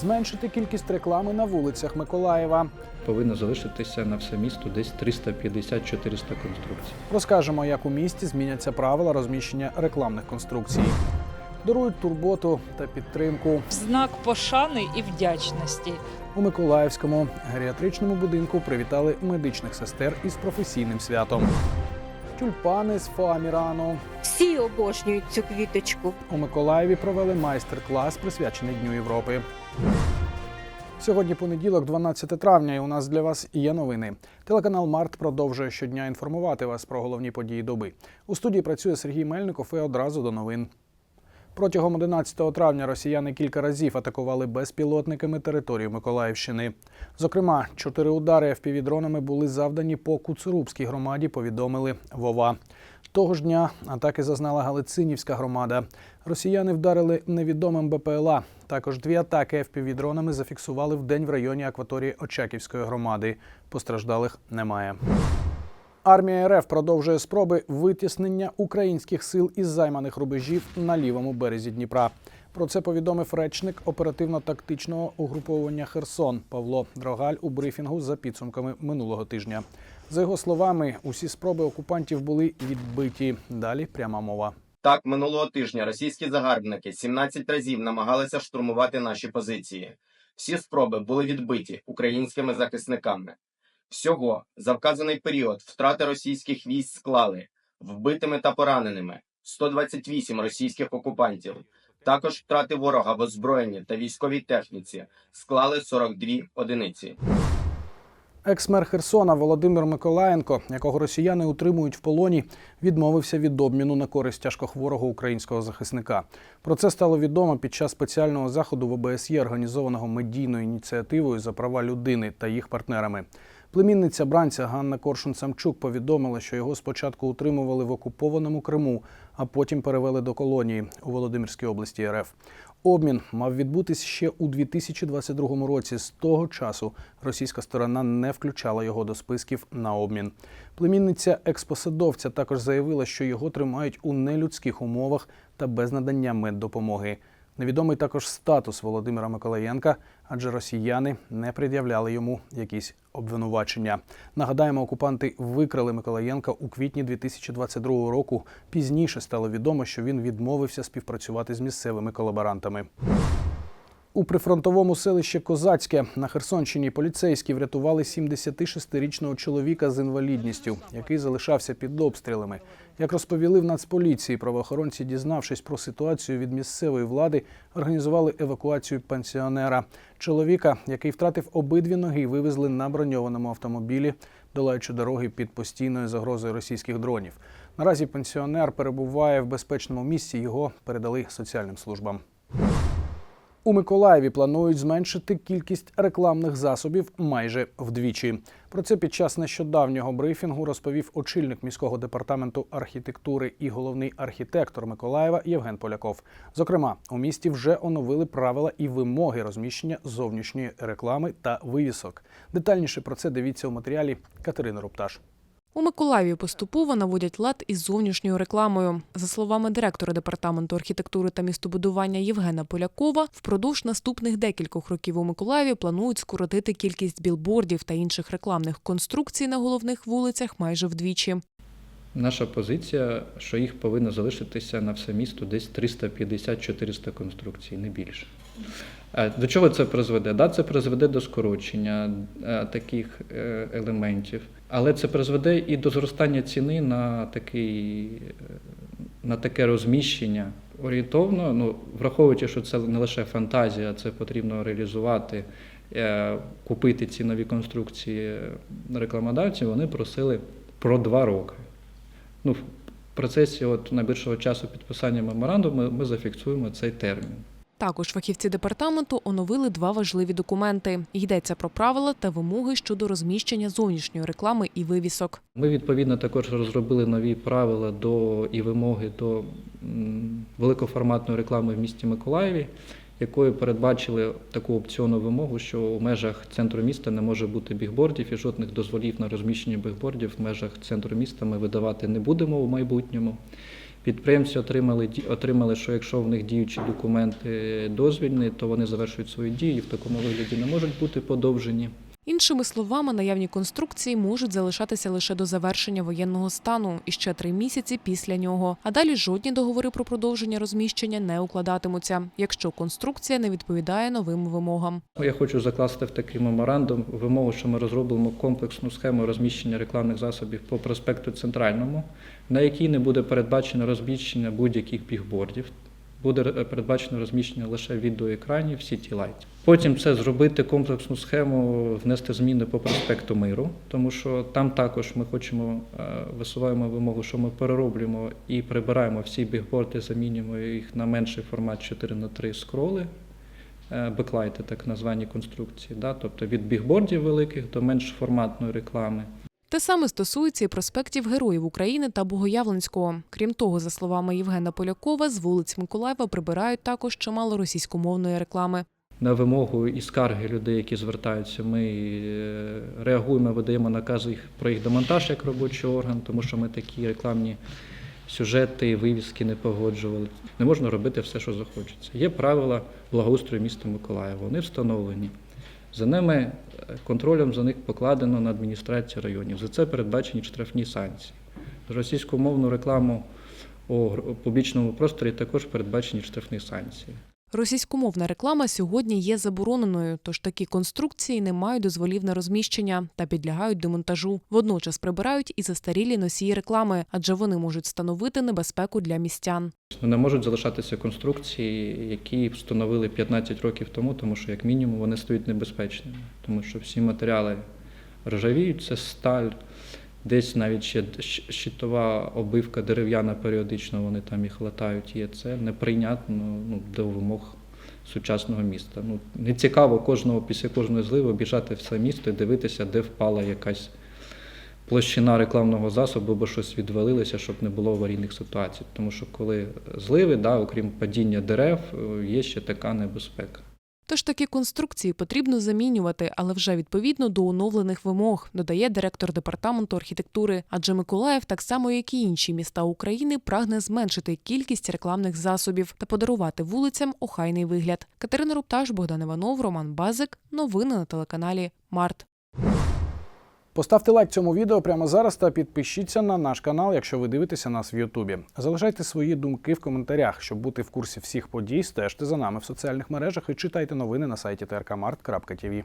зменшити кількість реклами на вулицях Миколаєва. повинно залишитися на все місто десь 350-400 конструкцій. Розкажемо, як у місті зміняться правила розміщення рекламних конструкцій. Дарують турботу та підтримку в знак пошани і вдячності. у Миколаївському геріатричному будинку. Привітали медичних сестер із професійним святом. Тюльпани з фоамірану. Всі обожнюють цю квіточку. У Миколаєві провели майстер-клас, присвячений Дню Європи. Сьогодні понеділок, 12 травня, і у нас для вас є новини. Телеканал Март продовжує щодня інформувати вас про головні події доби. У студії працює Сергій Мельников і одразу до новин. Протягом 11 травня росіяни кілька разів атакували безпілотниками територію Миколаївщини. Зокрема, чотири удари FPV-дронами були завдані по Куцурубській громаді, повідомили Вова. Того ж дня атаки зазнала Галицинівська громада. Росіяни вдарили невідомим БПЛА. Також дві атаки FPV-дронами зафіксували в день в районі акваторії Очаківської громади. Постраждалих немає. Армія РФ продовжує спроби витіснення українських сил із займаних рубежів на лівому березі Дніпра. Про це повідомив речник оперативно-тактичного угруповання Херсон Павло Дрогаль у брифінгу за підсумками минулого тижня. За його словами, усі спроби окупантів були відбиті. Далі пряма мова. Так, минулого тижня російські загарбники 17 разів намагалися штурмувати наші позиції. Всі спроби були відбиті українськими захисниками. Всього за вказаний період втрати російських військ склали вбитими та пораненими 128 російських окупантів. Також втрати ворога в озброєнні та військовій техніці склали 42 одиниці. Екс-мер Херсона Володимир Миколаєнко, якого росіяни утримують в полоні, відмовився від обміну на користь тяжкохворого українського захисника. Про це стало відомо під час спеціального заходу в ОБСЄ, організованого медійною ініціативою за права людини та їх партнерами. Племінниця бранця Ганна Коршун Самчук повідомила, що його спочатку утримували в окупованому Криму, а потім перевели до колонії у Володимирській області РФ. Обмін мав відбутись ще у 2022 році. З того часу російська сторона не включала його до списків на обмін. Племінниця експосадовця також заявила, що його тримають у нелюдських умовах та без надання меддопомоги. Невідомий також статус Володимира Миколаєнка, адже росіяни не пред'являли йому якісь обвинувачення. Нагадаємо, окупанти викрали Миколаєнка у квітні 2022 року. Пізніше стало відомо, що він відмовився співпрацювати з місцевими колаборантами. У прифронтовому селищі Козацьке на Херсонщині поліцейські врятували 76-річного чоловіка з інвалідністю, який залишався під обстрілами. Як розповіли в Нацполіції, правоохоронці, дізнавшись про ситуацію від місцевої влади, організували евакуацію пенсіонера. Чоловіка, який втратив обидві ноги, вивезли на броньованому автомобілі, долаючи дороги під постійною загрозою російських дронів. Наразі пенсіонер перебуває в безпечному місці. Його передали соціальним службам. У Миколаєві планують зменшити кількість рекламних засобів майже вдвічі. Про це під час нещодавнього брифінгу розповів очільник міського департаменту архітектури і головний архітектор Миколаєва Євген Поляков. Зокрема, у місті вже оновили правила і вимоги розміщення зовнішньої реклами та вивісок. Детальніше про це дивіться у матеріалі Катерини Рупташ. У Миколаєві поступово наводять лад із зовнішньою рекламою. За словами директора департаменту архітектури та містобудування Євгена Полякова, впродовж наступних декількох років у Миколаєві планують скоротити кількість білбордів та інших рекламних конструкцій на головних вулицях майже вдвічі. Наша позиція, що їх повинно залишитися на все місто десь 350-400 конструкцій, не більше. Е, До чого це призведе? Да, це призведе до скорочення е, таких е, елементів, але це призведе і до зростання ціни на, такий, е, на таке розміщення. Орієнтовно, ну, враховуючи, що це не лише фантазія, це потрібно реалізувати, е, купити ці нові конструкції рекламодавців, вони просили про два роки. Ну, в процесі от найближчого часу підписання меморандуму ми зафіксуємо цей термін. Також фахівці департаменту оновили два важливі документи. Йдеться про правила та вимоги щодо розміщення зовнішньої реклами і вивісок. Ми відповідно також розробили нові правила до і вимоги до великоформатної реклами в місті Миколаєві, якою передбачили таку опціонну вимогу, що у межах центру міста не може бути бігбордів і жодних дозволів на розміщення бігбордів в межах центру міста ми видавати не будемо у майбутньому. Підприємці отримали, отримали, що якщо в них діючі документи дозвільні, то вони завершують свої дії і в такому вигляді не можуть бути подовжені. Іншими словами, наявні конструкції можуть залишатися лише до завершення воєнного стану і ще три місяці після нього. А далі жодні договори про продовження розміщення не укладатимуться, якщо конструкція не відповідає новим вимогам. Я хочу закласти в такий меморандум вимогу, що ми розробимо комплексну схему розміщення рекламних засобів по проспекту Центральному, на якій не буде передбачено розміщення будь-яких бігбордів. Буде е, передбачено розміщення лише відеоекранів сіті Light. Потім це зробити комплексну схему, внести зміни по проспекту Миру, тому що там також ми хочемо е, висуваємо вимогу, що ми перероблюємо і прибираємо всі бігборди, замінюємо їх на менший формат 4 на 3 скроли е, беклайти, так названі конструкції, да? тобто від бігбордів великих до менш форматної реклами. Те саме стосується і проспектів Героїв України та Богоявленського. Крім того, за словами Євгена Полякова, з вулиць Миколаєва прибирають також чимало російськомовної реклами. На вимогу і скарги людей, які звертаються, ми е, реагуємо, видаємо накази про їх демонтаж як робочий орган, тому що ми такі рекламні сюжети, вивіски не погоджували. Не можна робити все, що захочеться. Є правила благоустрою міста Миколаєва, вони встановлені. За ними е, контролем за них покладено на адміністрацію районів. За це передбачені штрафні санкції. За російськомовну рекламу у публічному просторі також передбачені штрафні санкції. Російськомовна реклама сьогодні є забороненою, тож такі конструкції не мають дозволів на розміщення та підлягають демонтажу. Водночас прибирають і застарілі носії реклами, адже вони можуть становити небезпеку для містян. Не можуть залишатися конструкції, які встановили 15 років тому, тому що, як мінімум, вони стають небезпечними, тому що всі матеріали ржавіють, це сталь, десь навіть ще щитова обивка дерев'яна періодично, вони там їх латають. Є це неприйнятно ну, до вимог сучасного міста. Ну, не цікаво кожного після кожної зливи обіжати все місто і дивитися, де впала якась площина рекламного засобу, бо щось відвалилося, щоб не було аварійних ситуацій. Тому що коли зливи, да, окрім падіння дерев, е, є ще така небезпека. Тож такі конструкції потрібно замінювати, але вже відповідно до оновлених вимог, додає директор департаменту архітектури. Адже Миколаїв, так само як і інші міста України, прагне зменшити кількість рекламних засобів та подарувати вулицям охайний вигляд. Катерина Рупташ, Богдан Іванов, Роман Базик. Новини на телеканалі Март. Поставте лайк цьому відео прямо зараз та підпишіться на наш канал, якщо ви дивитеся нас в Ютубі. Залишайте свої думки в коментарях, щоб бути в курсі всіх подій. Стежте за нами в соціальних мережах і читайте новини на сайті trkmart.tv.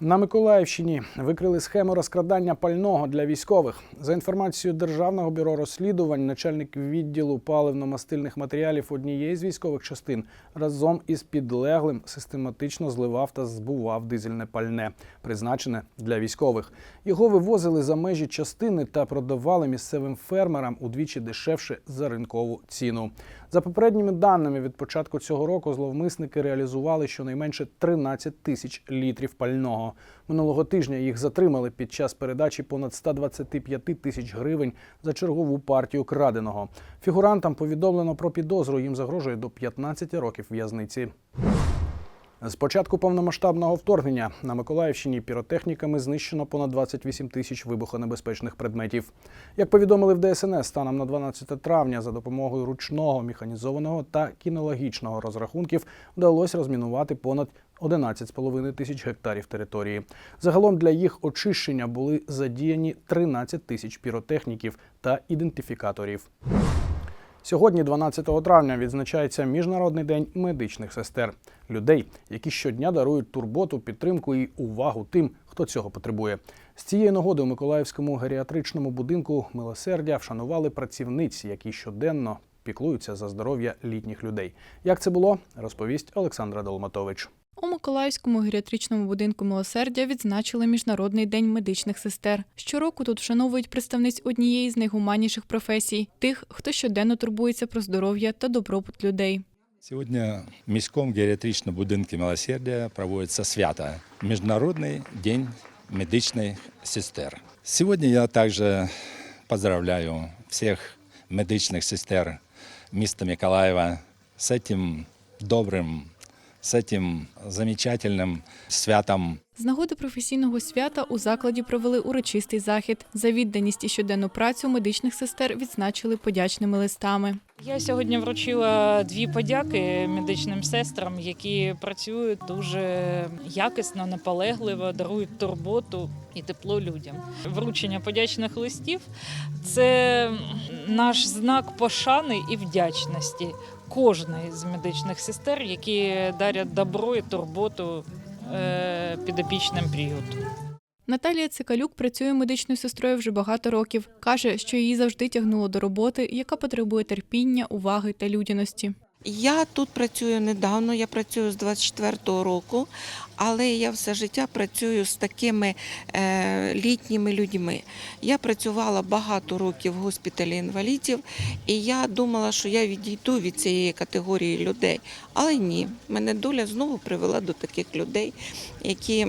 На Миколаївщині викрили схему розкрадання пального для військових. За інформацією Державного бюро розслідувань, начальник відділу паливно-мастильних матеріалів однієї з військових частин разом із підлеглим систематично зливав та збував дизельне пальне, призначене для військових. Його вивозили за межі частини та продавали місцевим фермерам удвічі дешевше за ринкову ціну. За попередніми даними, від початку цього року зловмисники реалізували щонайменше 13 тисяч літрів пального. Минулого тижня їх затримали під час передачі понад 125 тисяч гривень за чергову партію краденого. Фігурантам повідомлено про підозру. Їм загрожує до 15 років в'язниці. З початку повномасштабного вторгнення на Миколаївщині піротехніками знищено понад 28 тисяч вибухонебезпечних предметів. Як повідомили в ДСНС, станом на 12 травня за допомогою ручного, механізованого та кінологічного розрахунків вдалося розмінувати понад 11,5 тисяч гектарів території. Загалом для їх очищення були задіяні 13 тисяч піротехніків та ідентифікаторів. Сьогодні, 12 травня, відзначається Міжнародний день медичних сестер людей, які щодня дарують турботу, підтримку і увагу тим, хто цього потребує. З цієї нагоди у Миколаївському геріатричному будинку милосердя вшанували працівниць, які щоденно піклуються за здоров'я літніх людей. Як це було, розповість Олександра Долматович. У Миколаївському геріатричному будинку милосердя відзначили Міжнародний день медичних сестер. Щороку тут вшановують представниць однієї з найгуманніших професій тих, хто щоденно турбується про здоров'я та добробут людей. Сьогодні в міському геріатричному будинку милосердя проводиться свято Міжнародний день медичних сестер. Сьогодні я також поздравляю всіх медичних сестер міста Миколаєва з цим добрим с этим замечательным святом З нагоди професійного свята у закладі провели урочистий захід. За відданість і щоденну працю медичних сестер відзначили подячними листами. Я сьогодні вручила дві подяки медичним сестрам, які працюють дуже якісно, наполегливо, дарують турботу і тепло людям. Вручення подячних листів це наш знак пошани і вдячності кожної з медичних сестер, які дарять добро і турботу е, підопічним приюту. Наталія Цикалюк працює медичною сестрою вже багато років. Каже, що її завжди тягнуло до роботи, яка потребує терпіння, уваги та людяності. Я тут працюю недавно, я працюю з 24-го року, але я все життя працюю з такими е, літніми людьми. Я працювала багато років в госпіталі інвалідів, і я думала, що я відійду від цієї категорії людей. Але ні, мене доля знову привела до таких людей, які,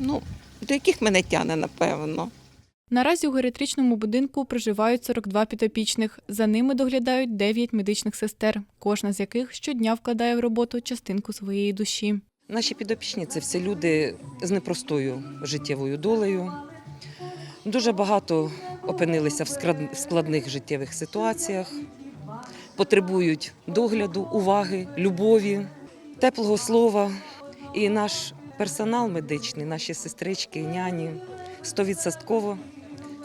ну, до яких мене тяне, напевно. Наразі у геріатричному будинку проживають 42 підопічних. За ними доглядають 9 медичних сестер, кожна з яких щодня вкладає в роботу частинку своєї душі. Наші підопічні це всі люди з непростою життєвою долею. Дуже багато опинилися в складних життєвих ситуаціях, потребують догляду, уваги, любові, теплого слова. І наш персонал медичний, наші сестрички, няні стовідсотково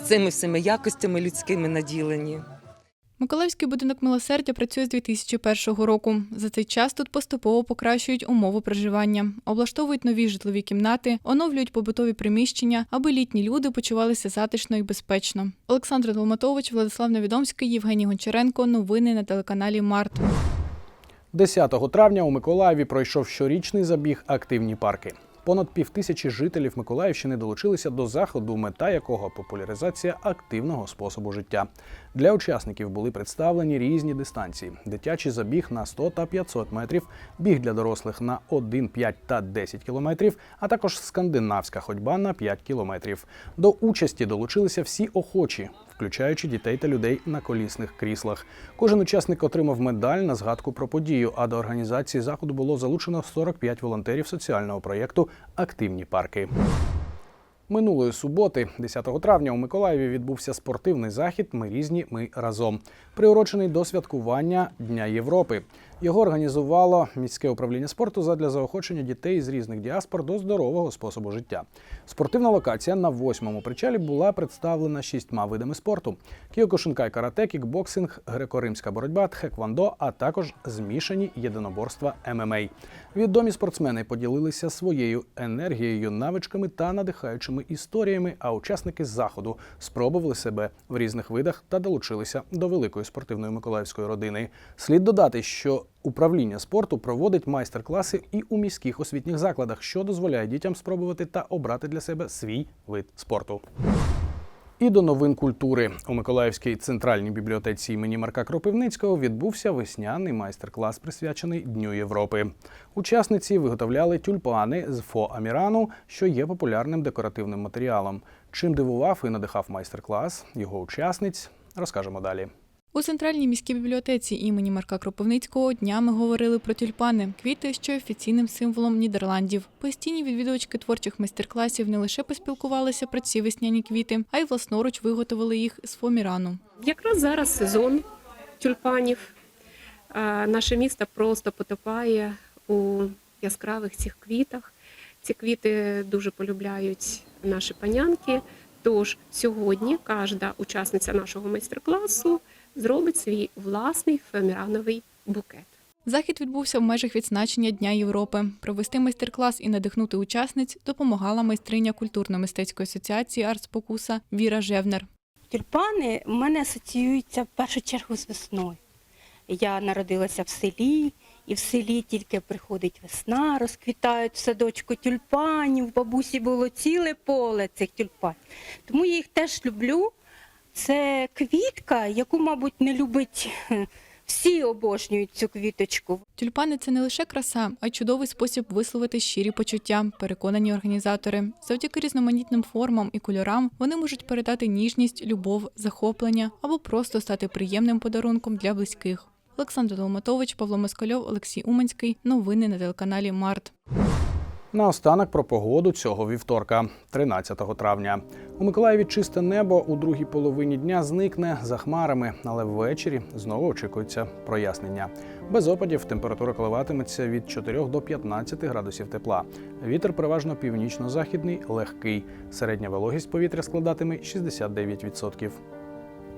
цими всіми якостями людськими наділені. Миколаївський будинок милосердя працює з 2001 року. За цей час тут поступово покращують умови проживання, облаштовують нові житлові кімнати, оновлюють побутові приміщення, аби літні люди почувалися затишно і безпечно. Олександр Долматович, Владислав Невідомський, Євгеній Гончаренко. Новини на телеканалі Март. 10 травня у Миколаєві пройшов щорічний забіг Активні парки. Понад півтисячі жителів Миколаївщини долучилися до заходу, мета якого популяризація активного способу життя. Для учасників були представлені різні дистанції: дитячий забіг на 100 та 500 метрів, біг для дорослих на 1, 5 та 10 кілометрів, а також скандинавська ходьба на 5 кілометрів. До участі долучилися всі охочі, включаючи дітей та людей на колісних кріслах. Кожен учасник отримав медаль на згадку про подію. А до організації заходу було залучено 45 волонтерів соціального проєкту Активні парки. Минулої суботи, 10 травня, у Миколаєві відбувся спортивний захід Ми різні, ми разом, приурочений до святкування Дня Європи. Його організувало міське управління спорту задля заохочення дітей з різних діаспор до здорового способу життя. Спортивна локація на восьмому причалі була представлена шістьма видами спорту: кіокушинкай карате, кікбоксинг, греко-римська боротьба, тхеквондо, а також змішані єдиноборства ММА. Відомі спортсмени поділилися своєю енергією, навичками та надихаючими історіями. А учасники заходу спробували себе в різних видах та долучилися до великої спортивної миколаївської родини. Слід додати, що управління спорту проводить майстер-класи і у міських освітніх закладах, що дозволяє дітям спробувати та обрати для себе свій вид спорту. І до новин культури у Миколаївській центральній бібліотеці імені Марка Кропивницького відбувся весняний майстер-клас, присвячений Дню Європи. Учасниці виготовляли тюльпани з фоамірану, що є популярним декоративним матеріалом. Чим дивував і надихав майстер-клас його учасниць, розкажемо далі. У центральній міській бібліотеці імені Марка Кропивницького днями говорили про тюльпани, квіти, що є офіційним символом Нідерландів. Постійні відвідувачки творчих майстер-класів не лише поспілкувалися про ці весняні квіти, а й власноруч виготовили їх з фоамірану. Якраз зараз сезон тюльпанів. Наше місто просто потопає у яскравих цих квітах. Ці квіти дуже полюбляють наші панянки. Тож сьогодні кожна учасниця нашого майстер-класу зробить свій власний фоамірановий букет. Захід відбувся в межах відзначення Дня Європи. Провести майстер-клас і надихнути учасниць допомагала майстриня культурно-мистецької асоціації «Артспокуса» Віра Жевнер. Тюльпани в мене асоціюються в першу чергу з весною. Я народилася в селі, і в селі тільки приходить весна, розквітають в садочку тюльпанів. Бабусі було ціле поле цих тюльпанів. Тому я їх теж люблю. Це квітка, яку, мабуть, не любить всі обожнюють цю квіточку. Тюльпани це не лише краса, а й чудовий спосіб висловити щирі почуття, переконані організатори. Завдяки різноманітним формам і кольорам вони можуть передати ніжність, любов, захоплення або просто стати приємним подарунком для близьких. Олександр Долматович, Павло Москальов, Олексій Уманський. Новини на телеканалі Март. Наостанок про погоду цього вівторка, 13 травня. У Миколаєві чисте небо у другій половині дня зникне за хмарами, але ввечері знову очікується прояснення. Без опадів температура коливатиметься від 4 до 15 градусів тепла. Вітер переважно північно-західний, легкий. Середня вологість повітря складатиме 69%.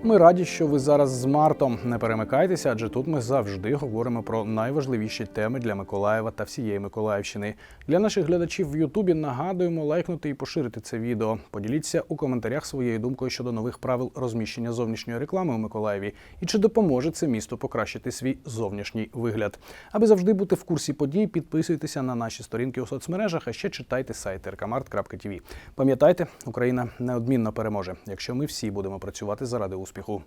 Ми раді, що ви зараз з Мартом. Не перемикайтеся, адже тут ми завжди говоримо про найважливіші теми для Миколаєва та всієї Миколаївщини. Для наших глядачів в Ютубі нагадуємо лайкнути і поширити це відео. Поділіться у коментарях своєю думкою щодо нових правил розміщення зовнішньої реклами у Миколаєві і чи допоможе це місту покращити свій зовнішній вигляд. Аби завжди бути в курсі подій, підписуйтеся на наші сторінки у соцмережах, а ще читайте сайт rkmart.tv. Пам'ятайте, Україна неодмінно переможе, якщо ми всі будемо працювати заради успіху.